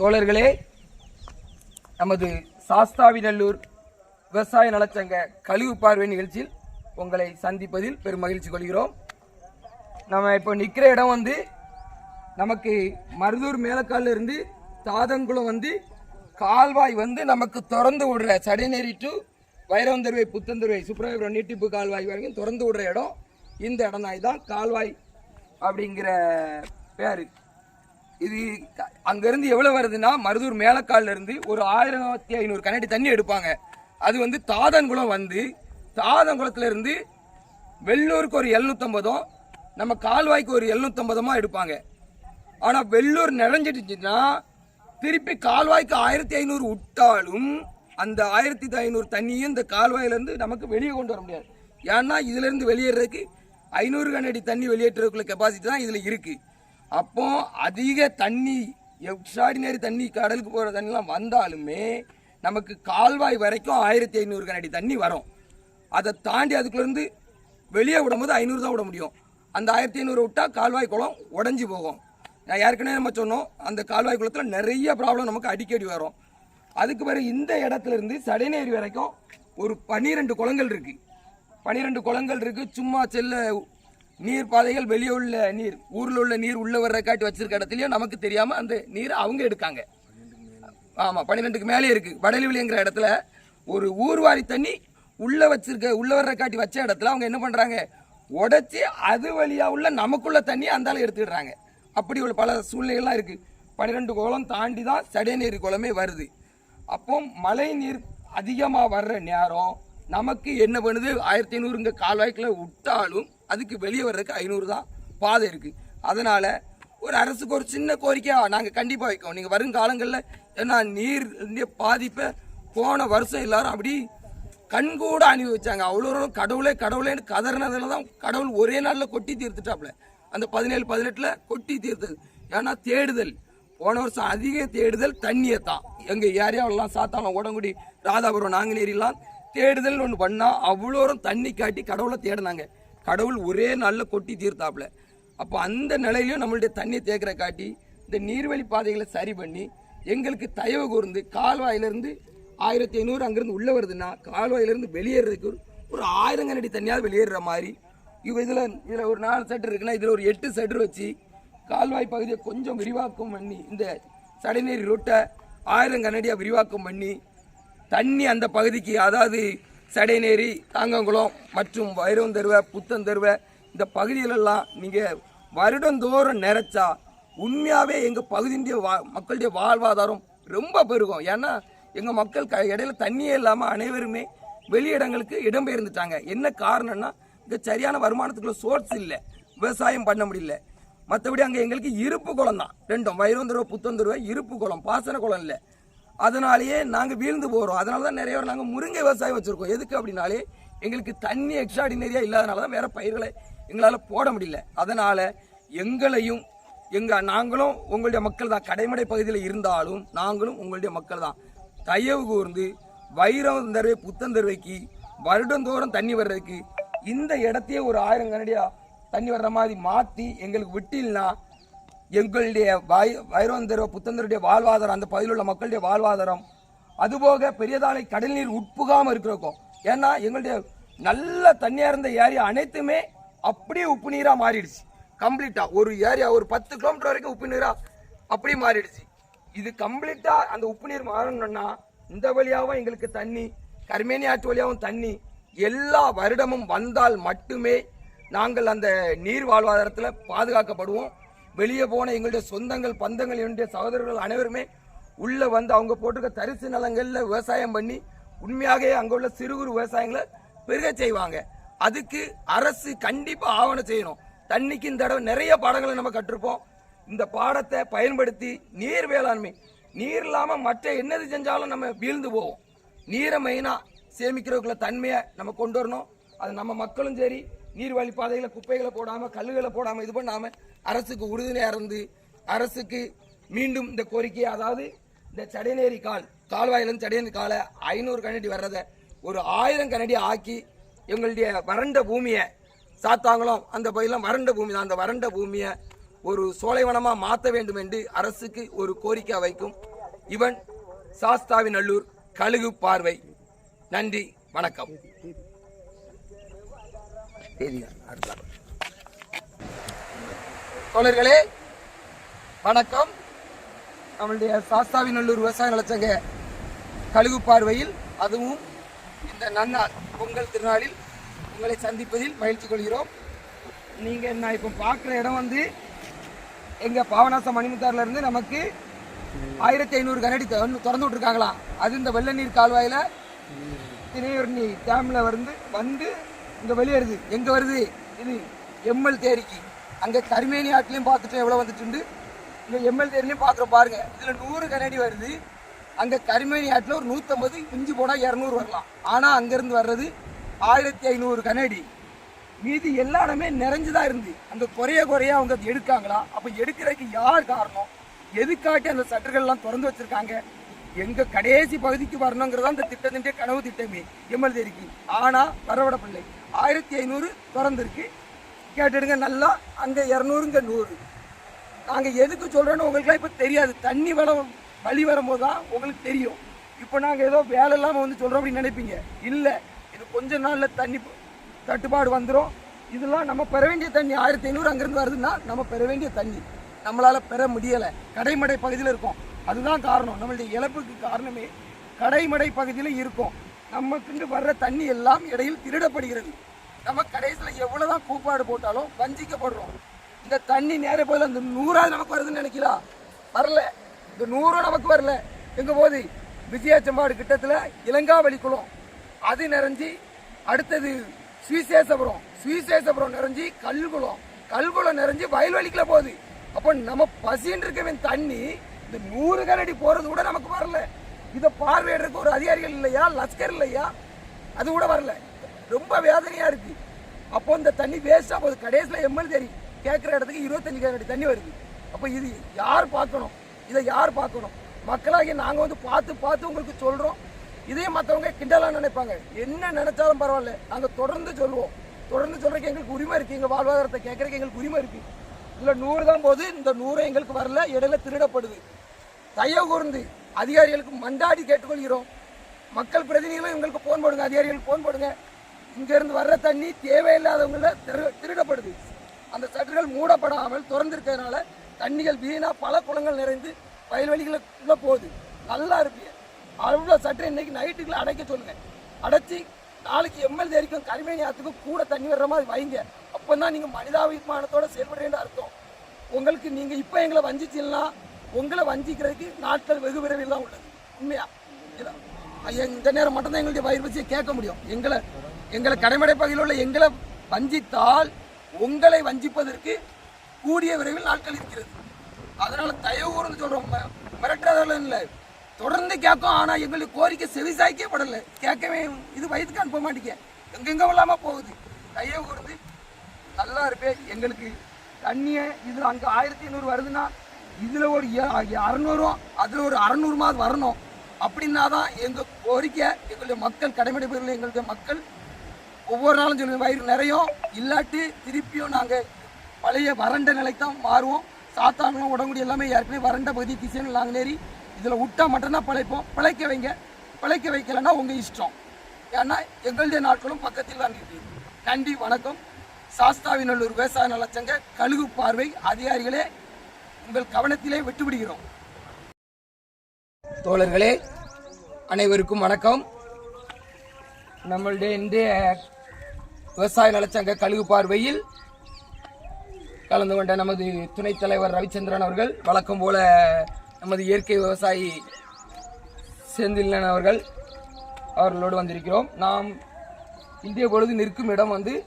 தோழர்களே நமது சாஸ்தாவிநல்லூர் விவசாய நலச்சங்க கழிவு பார்வை நிகழ்ச்சியில் உங்களை சந்திப்பதில் பெரும் மகிழ்ச்சி கொள்கிறோம். நம்ம இப்போ நிற்கிற இடம் வந்து நமக்கு மருதூர் மேலக்கால்ல இருந்து தாதங்குளம் வந்து கால்வாய் வந்து நமக்கு திறந்து விடுற சடைநேரி டு வைரவந்தருவை புத்தந்தருவை சுப்பிரமணியபுரம் நீட்டிப்பு கால்வாய் வரைக்கும் திறந்து விடுற இடம். இந்த இடம் தான் இதுதான் கால்வாய் அப்படிங்கிற பேர். இது க- எவ்வளோ வருதுன்னா மருதூர் மேலக்கால்லேருந்து ஒரு ஆயிரத்தி ஐநூறு கனடி தண்ணி எடுப்பாங்க. அது வந்து தாதன்குளம் வந்து தாதன்குளத்துலேருந்து வெள்ளூருக்கு ஒரு எழுநூற்றம்பதும் நம்ம கால்வாய்க்கு ஒரு எழுநூற்றம்பதுமாக எடுப்பாங்க. ஆனால் வெள்ளூர் நிறைஞ்சிட்டுச்சுன்னா திருப்பி கால்வாய்க்கு ஆயிரத்தி ஐநூறு விட்டாலும் அந்த ஆயிரத்தி ஐநூறு தண்ணியும் இந்த கால்வாயிலேருந்து நமக்கு வெளியே கொண்டு வர முடியாது. ஏன்னா இதுலேருந்து வெளியேறதுக்கு ஐநூறு கனடி தண்ணி வெளியேற்றுறதுக்குள்ள கெப்பாசிட்டி தான் இதில் இருக்குது அப்போ அதிக தண்ணி எக்ஸ்ட்ராடினரி தண்ணி கடலுக்கு போகிற தண்ணிலாம் வந்தாலுமே நமக்கு கால்வாய் வரைக்கும் ஆயிரத்தி ஐநூறு கனடி தண்ணி வரும். அதை தாண்டி அதுக்குள்ளேருந்து வெளியே விடும்போது ஐநூறு தான் விட முடியும். அந்த ஆயிரத்தி ஐநூறு விட்டால் கால்வாய் குளம் உடஞ்சி போகும். நான் ஏற்கனவே நம்ம சொன்னோம் அந்த கால்வாய் குளத்தில் நிறைய ப்ராப்ளம் நமக்கு அடிக்கடி வரும். அதுக்கு பிறகு இந்த இடத்துல இருந்து சடைநேரி வரைக்கும் ஒரு பன்னிரெண்டு குளங்கள் இருக்குது பன்னிரெண்டு குளங்கள் இருக்குது சும்மா செல்ல நீர் பாதைகள் வெளியே உள்ள நீர் ஊரில் உள்ள நீர் உள்ள வர்ற காட்டி வச்சிருக்க இடத்துலயும் நமக்கு தெரியாம அந்த நீரை அவங்க எடுக்காங்க. ஆமா பன்னிரெண்டுக்கு மேலே இருக்கு. வடலிவிலிங்கிற இடத்துல ஒரு ஊர்வாரி தண்ணி உள்ள வச்சிருக்க உள்ள வர்ற காட்டி வச்ச இடத்துல அவங்க என்ன பண்றாங்க? உடச்சி அது வழியா உள்ள நமக்குள்ள தண்ணி அந்தாலும் எடுத்துடுறாங்க. அப்படி உள்ள பல சூழ்நிலைகள்லாம் இருக்கு. பன்னிரெண்டு குளம் தாண்டி தான் சடைநீர் குளமே வருது. அப்போ மழை நீர் அதிகமாக வர்ற நேரம் நமக்கு என்ன பண்ணுது? ஆயிரத்தி ஐநூறுங்க கால்வாய்க்குள்ள விட்டாலும் அதுக்கு வெளியே வர்றதுக்கு ஐநூறு தான் பாதை இருக்குது அதனால் ஒரு அரசுக்கு ஒரு சின்ன கோரிக்கையாக நாங்கள் கண்டிப்பாக வைக்கோம் நீங்கள் வருங்காலங்களில் ஏன்னா நீர் பாதிப்பை போன வருஷம் எல்லாரும் அப்படி கண்கூட அனுபவிச்சாங்க அவ்வளோ கடவுளே கடவுளேன்னு கதறினதுல தான் கடவுள் ஒரே நாளில் கொட்டி தீர்த்துட்டாப்புல. அந்த பதினேழு பதினெட்டில் கொட்டி தீர்த்தது. ஏன்னா தேடுதல். போன வருஷம் அதிக தேடுதல் தண்ணியை தான். எங்கள் ஏரியாவிலலாம் சாத்தாளம் உடங்குடி ராதாபுரம் நாங்குநேரிலாம் தேடுதல்னு ஒன்று பண்ணால் அவ்வளோரும் தண்ணி காட்டி கடவுளை தேடினாங்க. கடவுள் ஒரே நாளில் கொட்டி தீர்த்தாப்புல. அப்போ அந்த நிலையிலையும் நம்மளுடைய தண்ணி தேக்கிற காட்டி இந்த நீர்வழி பாதைகளை சரி பண்ணி எங்களுக்கு தயவு கூர்ந்து கால்வாயிலிருந்து ஆயிரத்தி ஐநூறு அங்கேருந்து உள்ளே வருதுன்னா கால்வாயிலிருந்து வெளியேறதுக்கு ஒரு- ஆயிரம் கனடி தண்ணியாவது வெளியேறுற மாதிரி இவ இதில் இதில் ஒரு நாலு சட்டர் இருக்குன்னா இதில் ஒரு எட்டு சட்டர் வச்சு கால்வாய் பகுதியை கொஞ்சம் விரிவாக்கம் பண்ணி இந்த சடைநீர் ரொட்டை ஆயிரம் கனடியாக விரிவாக்கம் பண்ணி தண்ணி அந்த பகுதிக்கு அதாவது சடைநேரி தாங்கங்குளம் மற்றும் வைரவந்தருவை புத்தந்தருவை இந்த பகுதிகளெல்லாம் நீங்கள் வருடந்தோறும் நிறைச்சா உண்மையாகவே எங்கள் பகுதியினுடைய வா மக்களுடைய வாழ்வாதாரம் ரொம்ப பெருகும். ஏன்னா எங்கள் மக்கள் க இடையில தண்ணியே இல்லாமல் அனைவருமே வெளியிடங்களுக்கு இடம்பெயர்ந்துட்டாங்க. என்ன காரணம்னா இங்கே சரியான வருமானத்துக்குள்ள சோர்ஸ் இல்லை. விவசாயம் பண்ண முடியல. மற்றபடி அங்கே எங்களுக்கு இருப்பு குளம் தான். ரெண்டும் வைரவந்தருவை புத்தந்தருவை இருப்பு குளம் பாசன குளம் இல்லை. அதனாலேயே நாங்கள் வீழ்ந்து போகிறோம் அதனால தான் நிறைய பேர் நாங்கள் முருங்கை விவசாயம் வச்சுருக்கோம். எதுக்கு அப்படின்னாலே எங்களுக்கு தண்ணி எக்ஸ்ட்ராடினரியாக இல்லாதனால தான் வேறு பயிர்களை எங்களால் போட முடியல. அதனால் எங்களையும் எங்கள் நாங்களும் உங்களுடைய மக்கள் தான். கடைமடை பகுதியில் இருந்தாலும் நாங்களும் உங்களுடைய மக்கள் தான். தயவு கூர்ந்து வைரம் தருவை புத்தந்தருவைக்கு வருடந்தோறும் தண்ணி வர்றதுக்கு இந்த இடத்தையே ஒரு ஆயிரம் கனடியாக தண்ணி வர்ற மாதிரி மாற்றி எங்களுக்கு விட்டில்னா எங்களுடைய வய வைரோந்தர புத்தந்தருடைய வாழ்வாதாரம் அந்த பகுதியில் உள்ள மக்களுடைய வாழ்வாதாரம் அதுபோக பெரியதாலை கடல் நீர் உட்புகாமல் இருக்கிறோம் ஏன்னா எங்களுடைய நல்ல தண்ணியாக இருந்த ஏரியா அனைத்துமே அப்படியே உப்பு நீராக மாறிடுச்சு. கம்ப்ளீட்டாக ஒரு ஏரியா ஒரு பத்து கிலோமீட்டர் வரைக்கும் உப்பு நீராக அப்படியே மாறிடுச்சு. இது கம்ப்ளீட்டாக அந்த உப்பு நீர் மாறணும்னா இந்த வழியாகவும் எங்களுக்கு தண்ணி கர்மேனி ஆற்று வழியாகவும் தண்ணி எல்லா வருடமும் வந்தால் மட்டுமே நாங்கள் அந்த நீர் வாழ்வாதாரத்தில் பாதுகாக்கப்படுவோம். வெளியே போன எங்களுடைய சொந்தங்கள் பந்தங்கள் என்னுடைய சகோதரர்கள் அனைவருமே உள்ளே வந்து அவங்க போட்டிருக்க தரிசு நிலங்களில் விவசாயம் பண்ணி உண்மையாகவே அங்கே உள்ள சிறு குறு விவசாயங்களை பெருக செய்வாங்க. அதுக்கு அரசு கண்டிப்பாக ஆவணம் செய்யணும். தண்ணிக்கு இந்த தடவை நிறைய பாடங்களை நம்ம கற்றுப்போம். இந்த பாடத்தை பயன்படுத்தி நீர் வேளாண்மை நீர் இல்லாமல் மற்ற என்னது செஞ்சாலும் நம்ம வீழ்ந்து போவோம். நீரை மெயினாக சேமிக்கிறதுக்குள்ள தன்மையை நம்ம கொண்டு வரணும். அது நம்ம மக்களும் சரி நீர்வழி பாதைகளை குப்பைகளை போடாமல் கல்லுகளை போடாமல் இது பண்ணாமல் அரசுக்கு உறுதுணையாக இருந்து அரசுக்கு மீண்டும் இந்த கோரிக்கையை அதாவது இந்த சடைநேரி கால் கால்வாயிலிருந்து சடைநேரி காலை ஐநூறு கனடி வர்றதை ஒரு ஆயிரம் கனடி ஆக்கி எங்களுடைய வறண்ட பூமியை சாத்தாங்களும் அந்த பகுதியெல்லாம் வறண்ட பூமி தான். அந்த வறண்ட பூமியை ஒரு சோலைவனமாக மாற்ற வேண்டும் என்று அரசுக்கு ஒரு கோரிக்கை வைக்கும். இவன் சாஸ்தாவி நல்லூர் கழுகு பார்வை. நன்றி வணக்கம். தோழர்களே வணக்கம். நம்மளுடைய சாஸ்தாவிநல்லூர் விவசாய நலச்சங்க கழுகு பார்வையில் அதுவும் இந்த நன்னாள் பொங்கல் திருநாளில் உங்களை சந்திப்பதில் மகிழ்ச்சி கொள்கிறோம். நீங்க நான் இப்போ பார்க்குற இடம் வந்து எங்க பாவநாசம் மணிமுத்தாறுல இருந்து நமக்கு ஆயிரத்தி ஐநூறு கனடி திறந்து விட்டுருக்காங்களாம் அது இந்த வெள்ள நீர் கால்வாயில திரையூர்ணி டேம்ல வந்து வந்து இங்கே வெளியேறுது எங்கே வருது? இது எம்எல் தேரிக்கு. அங்கே கருமேனி ஆட்டிலையும் பார்த்துட்டு எவ்வளோ வந்துட்டு இங்கே எம்எல் தேரிலையும் பாக்குறோம் பாருங்கள் இதில் நூறு கனடி வருது. அங்கே கருமேனி ஆட்டில் ஒரு நூற்றம்பது இஞ்சி போனால் இரநூறு வரலாம். ஆனால் அங்கேருந்து வர்றது ஆயிரத்தி ஐநூறு கனடி மீதி எல்லா இடமே நிறைஞ்சுதான் இருந்து. அந்த குறைய குறைய அவங்க அதை எடுக்காங்களா? அப்போ எடுக்கிறதுக்கு யார் காரணம்? எதுக்காட்டி அந்த சட்டர்கள்லாம் திறந்து வச்சிருக்காங்க? எங்க கடைசி பகுதிக்கு வரணுங்கிறதா அந்த திட்டத்தின் கனவு திட்டமே எம்எல் ஆனால் ஆனா வரவிடப்பில்லை ஆயிரத்தி ஐநூறு திறந்துருக்கு. கேட்டுடுங்க நல்லா அங்கே இரநூறுங்க நூறு. நாங்கள் எதுக்கு சொல்கிறோன்னு உங்களுக்குலாம் இப்போ தெரியாது. தண்ணி வர வழி வரும்போது தான் உங்களுக்கு தெரியும். இப்போ நாங்கள் ஏதோ வேலை இல்லாமல் வந்து சொல்கிறோம் அப்படின்னு நினைப்பீங்க. இல்லை இது கொஞ்ச நாளில் தண்ணி தட்டுப்பாடு வந்துடும் இதெல்லாம் நம்ம பெற வேண்டிய தண்ணி. ஆயிரத்தி ஐநூறு அங்கேருந்து வருதுன்னா நம்ம பெற வேண்டிய தண்ணி. நம்மளால் பெற முடியலை. கடைமடை பகுதியில் இருக்கோம். அதுதான் காரணம். நம்மளுடைய இழப்புக்கு காரணமே கடைமடை பகுதியில் இருக்கும். நமக்கு வர்ற தண்ணி எல்லாம் இடையில் திருடப்படுகிறது. நம்ம கடைசியில் எவ்வளோதான் கூப்பாடு போட்டாலும் வஞ்சிக்கப்படுறோம். இந்த தண்ணி நேர போதில் அந்த நூறாவது நமக்கு வருதுன்னு நினைக்கலாம் வரல. இந்த நூறும் நமக்கு வரல. எங்க போகுது? விஜயாச்சம்பாடு கிட்டத்தில் இலங்காவளி குளம். அது நிறைஞ்சி அடுத்தது சுவிசேஷபுரம் சுவிசேஷபுரம் நிறைஞ்சி கல்குளம். கல்குளம் நிறைஞ்சி வயல்வெளிக்குள்ள போகுது. அப்போ நம்ம பசின்னு இருக்கவன் தண்ணி இந்த நூறு கனடி போகிறது கூட நமக்கு வரல. இதை பார்வையிடறதுக்கு ஒரு அதிகாரிகள் இல்லையா? லஷ்கர் இல்லையா? அது கூட வரல. ரொம்ப வேதனையாக இருக்கு. அப்போ இந்த தண்ணி வேஸ்ட்டாக போகுது. கடைசியில் எம்எல் தேரி கேட்குற இடத்துக்கு இருபத்தஞ்சு கனடி தண்ணி வருது. அப்போ இது யார் பார்க்கணும்? இதை யார் பார்க்கணும்? மக்களாகி நாங்கள் வந்து பார்த்து பார்த்து உங்களுக்கு சொல்கிறோம் இதே மற்றவங்க கிண்டலாக நினைப்பாங்க. என்ன நினைச்சாலும் பரவாயில்ல. நாங்கள் தொடர்ந்து சொல்லுவோம். தொடர்ந்து சொல்கிறக்கு எங்களுக்கு உரிமை இருக்குது எங்கள் வாழ்வாதாரத்தை கேட்கறதுக்கு எங்களுக்கு உரிமை இருக்குது இதில் நூறு தான் போது இந்த நூறு எங்களுக்கு வரல. இடையில திருடப்படுது. தயவு கூர்ந்து அதிகாரிகளுக்கு மண்டாடி கேட்டுக்கொள்கிறோம். மக்கள் பிரதிநிதிகளும் எங்களுக்கு போன் போடுங்க அதிகாரிகளுக்கு போன் போடுங்க. இங்கேருந்து வர்ற தண்ணி தேவையில்லாதவங்கள திரு- திருடப்படுது. அந்த சற்றுகள் மூடப்படாமல் திறந்திருக்கிறதுனால தண்ணிகள் வீணா பல குளங்கள் நிறைந்து வயல்வெளிகளுக்குள்ள போகுது. நல்லா இருப்பீங்க அவ்வளோ சற்று இன்னைக்கு நைட்டுக்குள்ள அடைக்க சொல்லுங்க. அடைச்சி நாளைக்கு எம்எல் தேரிக்கும் ஆற்றுக்கும் கூட தண்ணி வர்ற மாதிரி வைங்க. அப்போ தான் நீங்கள் மனிதாபிமானத்தோடு செயல்படுறேன்னு அர்த்தம். உங்களுக்கு நீங்கள் இப்போ எங்களை வஞ்சிச்சீங்கன்னா உங்களை வஞ்சிக்கிறதுக்கு நாட்கள் வெகு விரைவில் தான் உள்ளது. உண்மையா? இந்த நேரம் மட்டும்தான் எங்களுடைய வயிறு வச்சு கேட்க முடியும். எங்களை எங்களை கடைமடை பகுதியில் உள்ள எங்களை வஞ்சித்தால் உங்களை வஞ்சிப்பதற்கு கூடிய விரைவில் நாட்கள் இருக்கிறது. அதனால் தயவு கூர்ந்து சொல்கிறோம் ம- மிரட்டுறதெல்லாம் இல்லை. தொடர்ந்து கேட்கும் ஆனால் எங்களுக்கு கோரிக்கை செவிசாய்க்கே படல கேட்கவே இது வயதுக்கு அனுப்ப மாட்டேங்க. எங்கெங்க இல்லாமல் போகுது? தயவு கூர்ந்து நல்லா இருப்பேன். எங்களுக்கு தண்ணியை இது அங்கே ஆயிரத்தி ஐநூறு வருதுன்னா இதில் ஒரு எ- அறநூறும் அதில் ஒரு அறநூறுமாவது வரணும். அப்படின்னா தான் எங்கள் கோரிக்கை எங்களுடைய மக்கள் கடைமடை எங்களுடைய மக்கள் ஒவ்வொரு நாளும் சொல்லுங்க வயிறு நிறையும். இல்லாட்டி திருப்பியும் நாங்கள் பழைய வறண்ட நிலைக்கு தான் மாறுவோம். சாத்தானும் உடம்புடி எல்லாமே ஏற்கனவே வறண்ட பகுதி திசைன்னு நாங்கள் நேரி இதில் விட்டா மட்டும்தான் பிழைப்போம். பிழைக்க வைங்க. பிழைக்க வைக்கலைன்னா உங்கள் இஷ்டம். ஏன்னா எங்களுடைய நாட்களும் பக்கத்தில் தான் இருக்குது. நன்றி வணக்கம். சாஸ்தாவிநல்லூர் விவசாய நலச்சங்க கழுகு பார்வை அதிகாரிகளே உங்கள் கவனத்திலே விட்டுவிடுகிறோம். தோழர்களே அனைவருக்கும் வணக்கம். நம்மளுடைய இன்றைய விவசாய நலச்சங்க கழுகு பார்வையில் கலந்து கொண்ட நமது துணைத் தலைவர் ரவிச்சந்திரன் அவர்கள் வழக்கம் போல நமது இயற்கை விவசாயி செந்திலன் அவர்கள் அவர்களோடு வந்திருக்கிறோம். நாம் இந்திய பொழுது நிற்கும் இடம் வந்து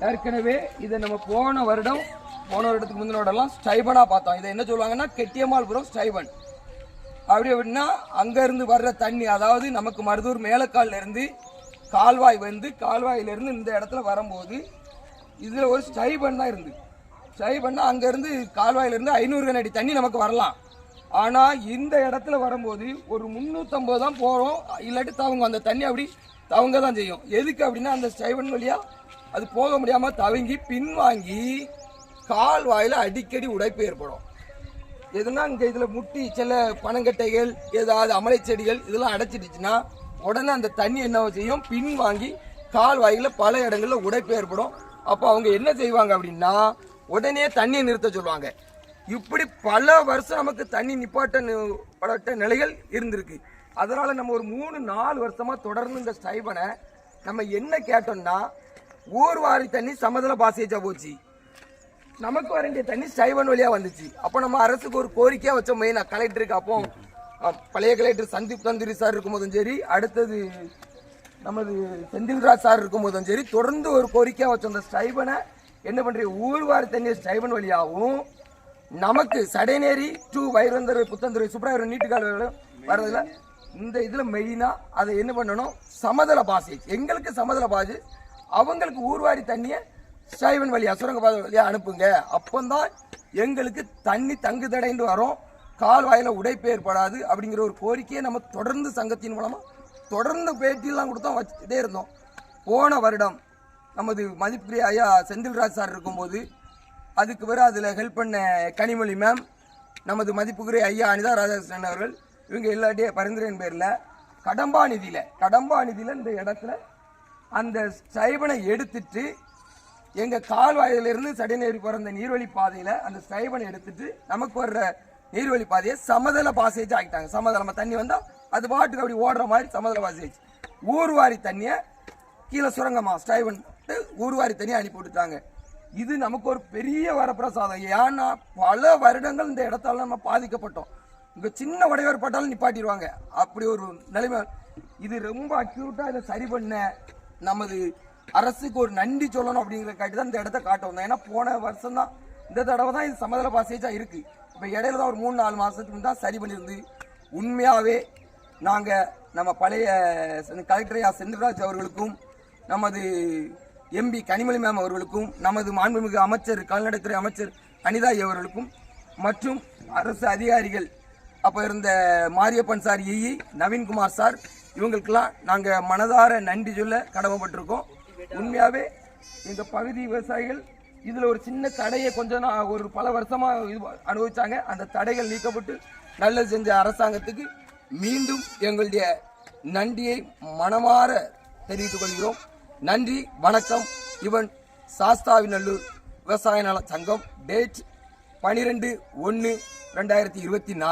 ஏற்கனவே இதை நம்ம போன வருடம் போன வருடத்துக்கு முந்தின இடம்லாம் ஸ்டைபனாக பார்த்தோம். இதை என்ன சொல்லுவாங்கன்னா கெட்டியமால்புரம் ஸ்டைபன். அப்படி அப்படின்னா அங்கேருந்து வர்ற தண்ணி அதாவது நமக்கு மருதூர் மேலக்கால்ல இருந்து கால்வாய் வந்து கால்வாயிலிருந்து இந்த இடத்துல வரும்போது இதில் ஒரு ஸ்டைபன் தான் இருந்து. ஸ்டைபன்னா அங்கேருந்து கால்வாயிலிருந்து ஐநூறு கனடி தண்ணி நமக்கு வரலாம். ஆனால் இந்த இடத்துல வரும்போது ஒரு முந்நூற்றம்பது தான் போகிறோம் இல்லாட்டி தவங்க அந்த தண்ணி அப்படி தவங்க தான் செய்யும். எதுக்கு அப்படின்னா அந்த ஸ்டைபன் வழியாக அது போக முடியாமல் தவங்கி பின்வாங்கி கால்வாயில் அடிக்கடி உடைப்பு ஏற்படும். எதுனா இங்கே இதில் முட்டி சில பனங்கட்டைகள் ஏதாவது அமலை செடிகள் இதெல்லாம் அடைச்சிடுச்சுன்னா உடனே அந்த தண்ணி என்ன செய்யும்? பின் வாங்கி கால்வாயில் பல இடங்களில் உடைப்பு ஏற்படும். அப்போ அவங்க என்ன செய்வாங்க அப்படின்னா உடனே தண்ணியை நிறுத்த சொல்லுவாங்க. இப்படி பல வருஷம் நமக்கு தண்ணி நிப்பாட்ட படட்ட நிலைகள் இருந்திருக்கு. அதனால் நம்ம ஒரு மூணு நாலு வருஷமாக தொடர்ந்து இந்த ஸ்டைபனை நம்ம என்ன கேட்டோம்னா ஊர்வாரி தண்ணி சமதள பாசேஜா போச்சு. நமக்கு வர வேண்டிய தண்ணி சைவன் வழியா வந்துச்சு. அப்போ நம்ம அரசுக்கு ஒரு கோரிக்கையா வச்சோம். மெயினா கலெக்டருக்கு அப்போ பழைய கலெக்டர் சந்தீப் தந்திரி சார் இருக்கும்போதும் சரி அடுத்தது நமது செந்தில்ராஜ் சார் இருக்கும்போதும் சரி தொடர்ந்து ஒரு கோரிக்கையா வச்சோம். அந்த ஸ்டைபனை என்ன பண்றீங்க? ஊர்வாரி தண்ணியை ஸ்டைபன் வழியாகவும் நமக்கு சடைநேரி டு வைரந்தர் புத்தந்துறை சுப்ராயர் நீட்டுக்கால வர்றதுல இந்த இதுல மெயினா அதை என்ன பண்ணணும்? சமதள பாசேஜ் எங்களுக்கு சமதள பாசேஜ் அவங்களுக்கு ஊர்வாரி தண்ணியை சைவன் வழி அசுரங்க சுரங்கப்பாதை வழியாக அனுப்புங்க. அப்போந்தான் எங்களுக்கு தண்ணி தங்கு தடைந்து வரும் கால்வாயில் உடைப்பு ஏற்படாது அப்படிங்கிற ஒரு கோரிக்கையை நம்ம தொடர்ந்து சங்கத்தின் மூலமாக தொடர்ந்து பேட்டியெல்லாம் கொடுத்தோம் வச்சுட்டே இருந்தோம். போன வருடம் நமது மதிப்புக்குரிய ஐயா செந்தில்ராஜ் சார் இருக்கும்போது அதுக்கு பிறகு அதில் ஹெல்ப் பண்ண கனிமொழி மேம் நமது மதிப்புக்குரிய ஐயா அனிதா ராதாகிருஷ்ணன் அவர்கள் இவங்க எல்லாட்டிய பரிந்துரையின் பேரில் கடம்பா நிதியில் கடம்பா நிதியில் இந்த இடத்துல அந்த சைவனை எடுத்துட்டு எங்க கால்வாயிலிருந்து சடைநேரி போற அந்த நீர்வழி பாதையில அந்த ஸ்டைபனை எடுத்துட்டு நமக்கு வர்ற நீர்வழி பாதையை சமதள பாசேஜ் ஆகிட்டாங்க சமதளமா தண்ணி வந்தா அது பாட்டுக்கு அப்படி ஓடுற மாதிரி சமதள பாசேஜ் ஊர்வாரி தண்ணியை கீழே சுரங்கமா ஸ்டைபன் ஊர்வாரி தண்ணியை அனுப்பி விட்டுட்டாங்க. இது நமக்கு ஒரு பெரிய வரப்பிரசாதம். ஏன்னா பல வருடங்கள் இந்த இடத்தால நம்ம பாதிக்கப்பட்டோம். இங்க சின்ன உடையவர் பட்டாலும் நிப்பாட்டிடுவாங்க. அப்படி ஒரு நிலைமை. இது ரொம்ப அக்யூட்டா இதை சரி பண்ண நமது அரசுக்கு ஒரு நன்றி சொல்லணும் அப்படிங்கிற காட்டி தான் இந்த இடத்த காட்ட வந்தோம் ஏன்னா போன வருஷம் தான் இந்த தடவை தான் இது சமதள பாசேஜாக இருக்கு. இப்போ இடையில தான் ஒரு மூணு நாலு மாதத்துக்கு தான் சரி பண்ணியிருந்து. உண்மையாகவே நாங்கள் நம்ம பழைய கலெக்டரையா செந்தில்ராஜ் அவர்களுக்கும் நமது எம்பி கனிமொழி மேம் அவர்களுக்கும் நமது மாண்புமிகு அமைச்சர் கால்நடைத்துறை அமைச்சர் அனிதா அவர்களுக்கும் மற்றும் அரசு அதிகாரிகள் அப்போ இருந்த Mariyappan sir EE Naveenkumar sir இவங்களுக்கெல்லாம் நாங்கள் மனதார நன்றி சொல்ல கடமைப்பட்டிருக்கோம். உண்மையாகவே எங்கள் பகுதி விவசாயிகள் இதில் ஒரு சின்ன தடையை கொஞ்சம் ஒரு பல வருஷமாக இது அனுபவித்தாங்க அந்த தடைகள் நீக்கப்பட்டு நல்லது செஞ்ச அரசாங்கத்துக்கு மீண்டும் எங்களுடைய நன்றியை மனமாற தெரிவித்துக் கொள்கிறோம். நன்றி வணக்கம். இவன் சாஸ்தாவிநல்லூர் விவசாய நல சங்கம் டேட் பனிரெண்டு ஒன்று ரெண்டாயிரத்தி இருபத்தி நாலு.